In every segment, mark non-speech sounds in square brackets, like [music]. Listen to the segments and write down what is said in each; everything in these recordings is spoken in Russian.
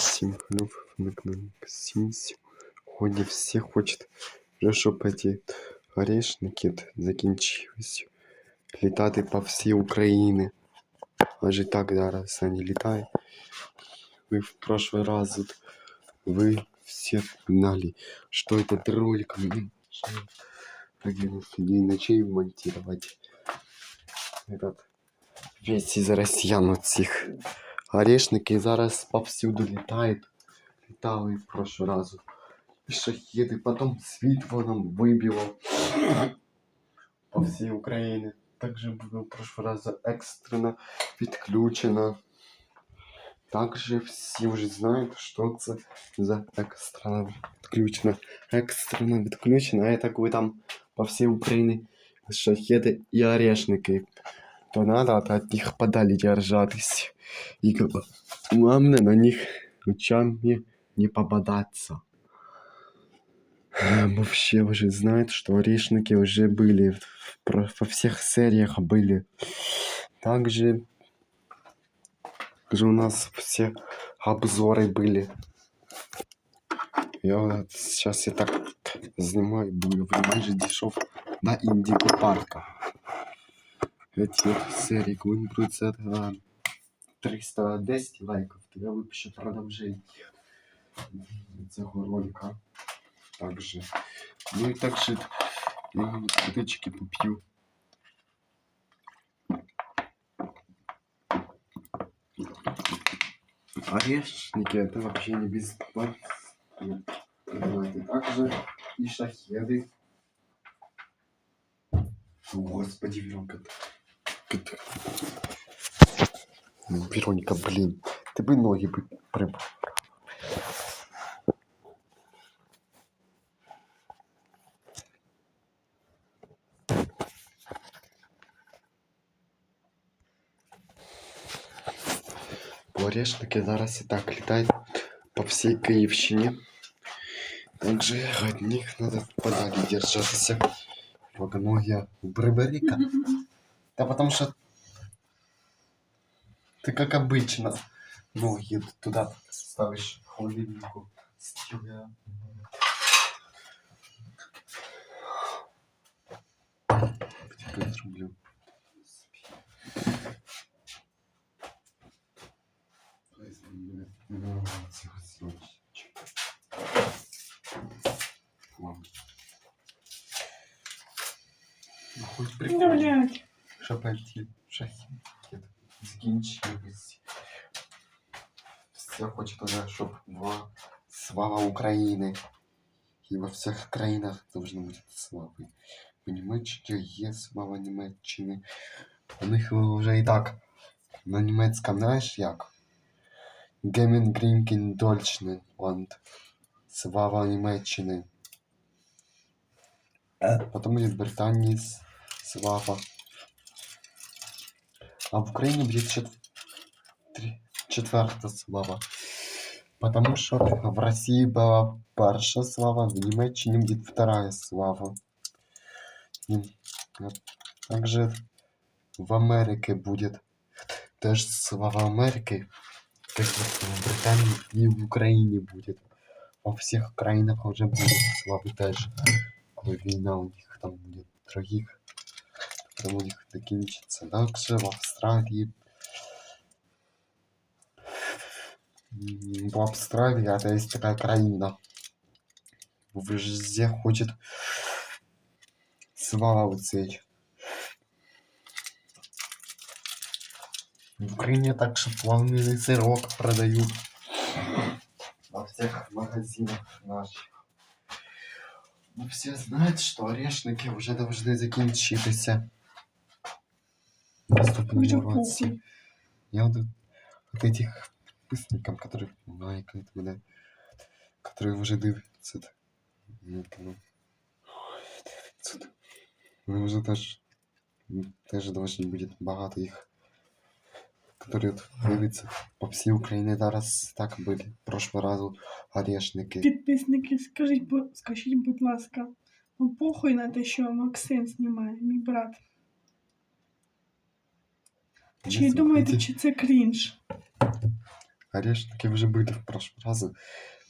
Всім плюс на каналі Максим. Сьогодні всі хочуть, вже щоб ці орешники закінчились. Літати по всій Україні. Аж і так зараз вони літають. Ви в прошлый раз тут, вы все знали, что этот ролик мне 11 дней ночей монтировать. Этот весь из россиян вот цих орешники зараз повсюду літають. Літали в прошлый раз. І шахеди, потом світло нам вибило по всій Україні. Также було в прошлый раз екстрено відключено. Также всі вже знають, що це за екстрено відключено. Екстрено відключено, а так ви там по всій Україні шахеди і орешники. То надо от них подалі держатись. И главное на них лучами не попадаться. Все уже знают, что орешники уже были в- во всех сериях были. Также же у нас все обзоры были. Я вот сейчас я так снимаю, буду майже дешев на Индиго парка. Эти вот серии, коли будуть це, а, 310 лайків, то я випишу продовження цього ролика. Также. Ну і також я водички поп'ю. Орешники это вообще не бесплатно. Понимаете, также и шахеды. О, Господи, Вероника. ты- Ну, Вероника, блин, ты бы ноги бы прям... Орешники зараз і так літають по всій Київщині. Также от них надо подалі держатися. Богомогия, прибери-ка. Да потому что ты как обычно ноги туда ставишь холодильнику. Ну. Ну, хоть Да, прикольно. блядь. Щоб ті закінчились. Все хочуть уже, щоб була слава України. І во всіх країнах должна бути слава. В Німеччині є слава Німеччини. У них вже і так на німецькому знаєш як? Гемен Грінкін Deutschland. Слава Німеччини. Потім буде Британії слава. А в Украине будет чет... три- четвертая слава. Потому что в России была перша слава, в Німеччині будет вторая слава. И, а, Также в Америке будет теж слава Америки. Как вот в Британии и в Украине будет. Во всех краинах уже будет славы теж. Коли війна у них там будет других. Потом у них закінчиться. Также в Австралии. М, В Австралии это есть такая краина. Везде хочет слава оцей. В Украине так что плавленый сырок продают. Во всех магазинах наших. Ну, все знают, что орешники уже должны закінчитися Наступному Уже році. похуй. Я вот от этих подписникам, которые лайкают меня, которые уже дивятся. т- Ну, ну, ой, дивляться т- Ну, уже теж, м, теж должны будет багато їх, которые от дивляться по всій Україні зараз так були. Прошлого разу орешники. Підписники, скажіть, бу- скажіть, будь ласка, ну похуй на те, що Максим знімає, мій брат. Чи Не думаєте, слухайте. чи це крінж? Орешники вже були в прошлый раз.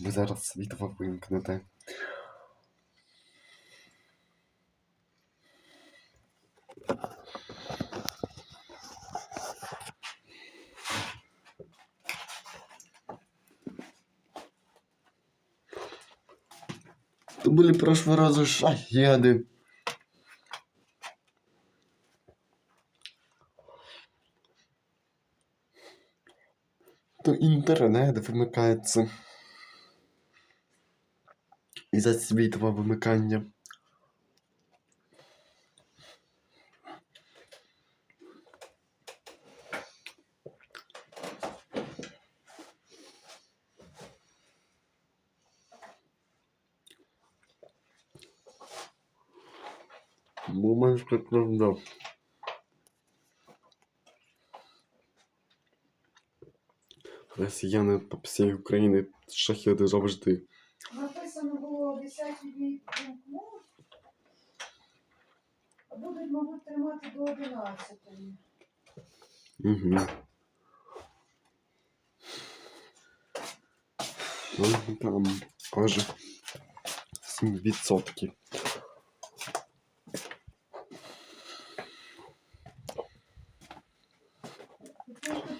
Ви зараз світло вимкнете. То были в прошлый раз то інтернет вимикається. І за світове вимикання. Moment, как нам дал. Росіяни по всій Україні шахеди завжди. Написано було о 10 днів вимкнуть, будуть, мабуть, тримати до 11. Угу. Ну, там аж 7%.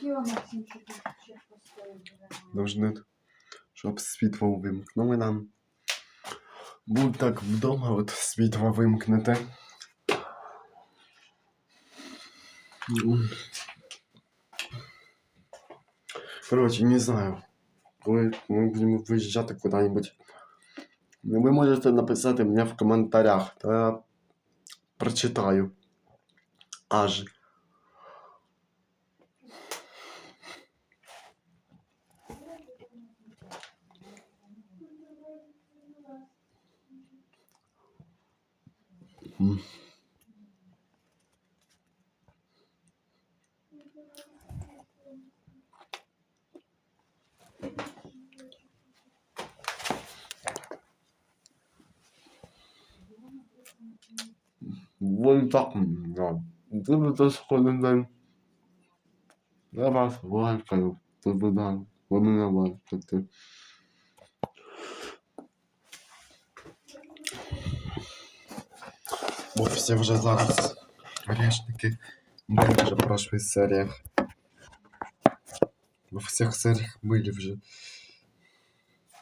Я ж. Должны, щоб світло вимкнули нам. Будь так вдома, от світло вимкнете. Короче, не знаю. Коли ми будемо виїжджати куди-небудь. Ви можете написати мені в коментарях, то я прочитаю. Аж. М. Вот так, да. Ты это сходен Я вас лайкаю. Ти да, ви мене лайкаєте. Бо всі вже зараз орешники були вже в прошлых серіях. Во всех сериях были вже.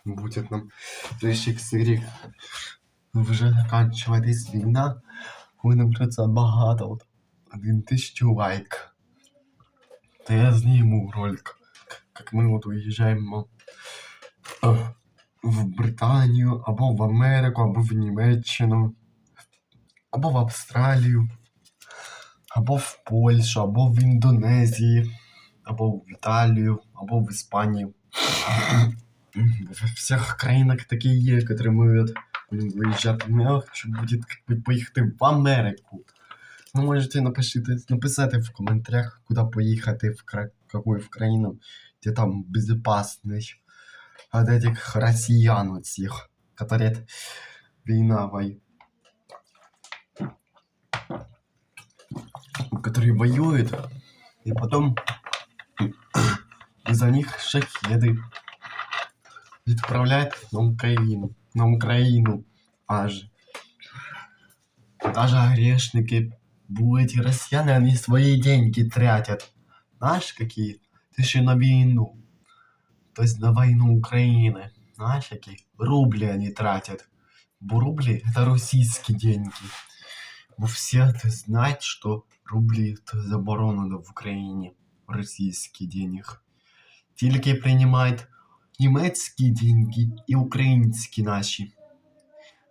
Будет нам в следующих вже заканчиватись війна. Ви набереться багато. От, один тисячу лайк. То я зніму ролик. Как ми от уїжджаємо е, в Британію, або в Америку, або в Німеччину, або в Австралію, або в Польщу, або в Індонезії, або в Італію, або в Іспанію. В всіх країнах такі є, які ми от будем виїжджати. Ну, я хочу буде как бы, поїхати в Америку. Ви можете напишите, написати в коментарях, куди поїхати, в кра... какую в країну, де там безопасний от этих россиян вот всех, которые война вой... Которые воюют, и потом из-за них шахеды отправляют на Украину, на Украину аж. Даже орешники, эти россияне, они свои деньги тратят. Знаешь, какие? Ты еще на войну. То есть на войну Украины. Знаешь, какие? Рубли они тратят. Рубли это российские деньги. Бо все это знают, что рубли это заборонено в Украине. Российские денег. Тільки приймають німецькі деньги і українські наші.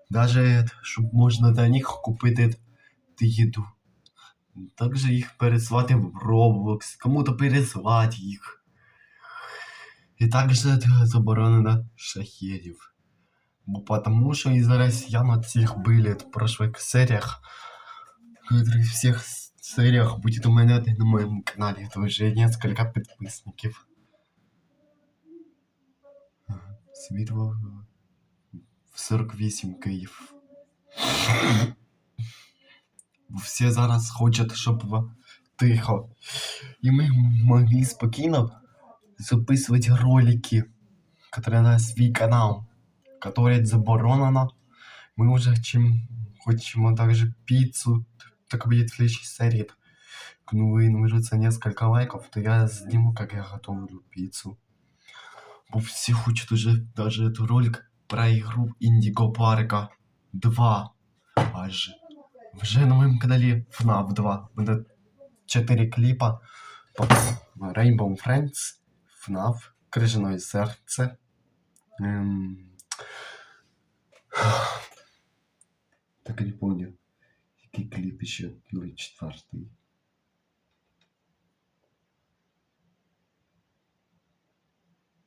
Даже щоб можна до них купити їду. Також їх пересилати в Roblox, кому-то пересилати їх. І також це заборонено шахедів. Бо потому что из-за россиян от всех были в прошлых сериях, которые в всех сериях будет у меня на моем канале. Это уже несколько подписчиков. Ага, Світло в 48 Київ. Всі зараз хочуть, щоб в- тихо. І ми могли спокійно записывать ролики, которые на свой канал, которые заборонено. Мы уже чем хочемо также пиццу, так будет в следующей серии. Ну, вы наберется несколько лайков, то я сниму, как я готовлю пиццу. Бо все хочет уже даже этот ролик про игру Индиго Парка 2. Аж вже на моєму каналі FNAF 2 буде 4 кліпа по Rainbow Friends, FNAF, Крижаное серце. Ем... [sighs] Так і не помню, кліп ще 04.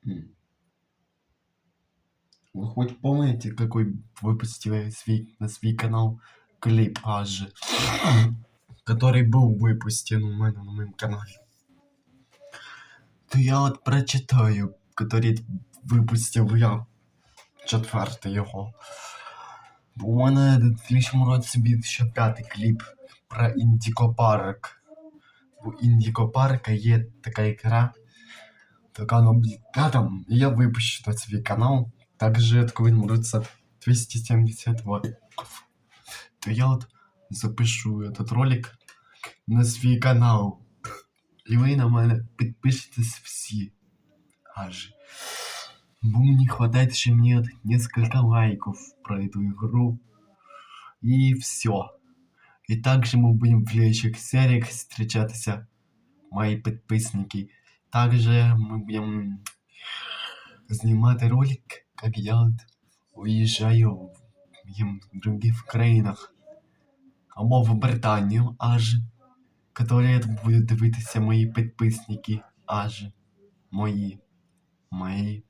М. Вы хоть помните, какой выпустили свой, на свой канал клип аж, который был выпущен у меня на моем канале? То я от прочитаю, который випустив я четвертий його. Бо у мене в слідчому році буде ще п'ятий кліп про Індіко Парк. У Індіко Парка є така ігра, така ну, блін, та там, і я випущу на свій канал. Также от коли набереться 270 лайков, то я от запишу этот ролик на свій канал. І ви на мене підпишетесь всі. Аж. Бо не хватает ще мне от несколько лайков про эту игру. И все. И также мы будем в следующих сериях встречаться, мои подписники. Также мы будем снимать ролик, как я вот уезжаю в ем, других країнах. Або в Британію аж. Которые будуть дивитися мої підписники аж. Мої. Мої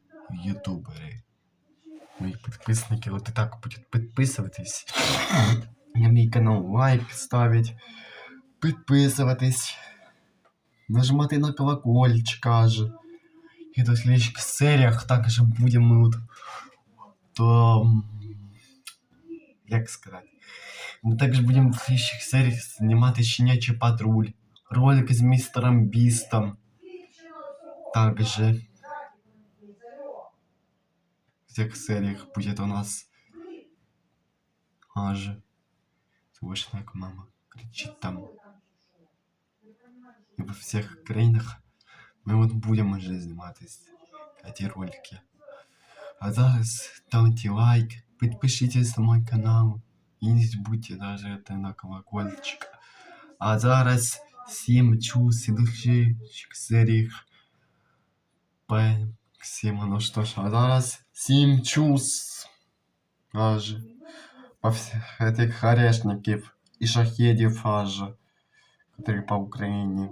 ютубери. Мої підписники от і так будуть підписуватись. На мій канал лайк ставить. Підписуватись. Нажимати на колокольчик аж. І до слідчих серіях також будемо от, то. м, Як сказати? Ми також будемо в слідчих серіях знімати щенячий патруль. Ролик з містером Бістом. Также. В всех сериях будет у нас аж слышно, как мама кричит там. И во всех країнах ми от будемо вже зніматись ці ролики. А зараз ставте лайк, підпишитесь на мой канал і не забудьте даже на колокольчик. А зараз всім чус ідущих серіях. П. Всім, ну що ж, а зараз сім чус. Аж по всіх этих орешників і шахедів аж, які по Україні.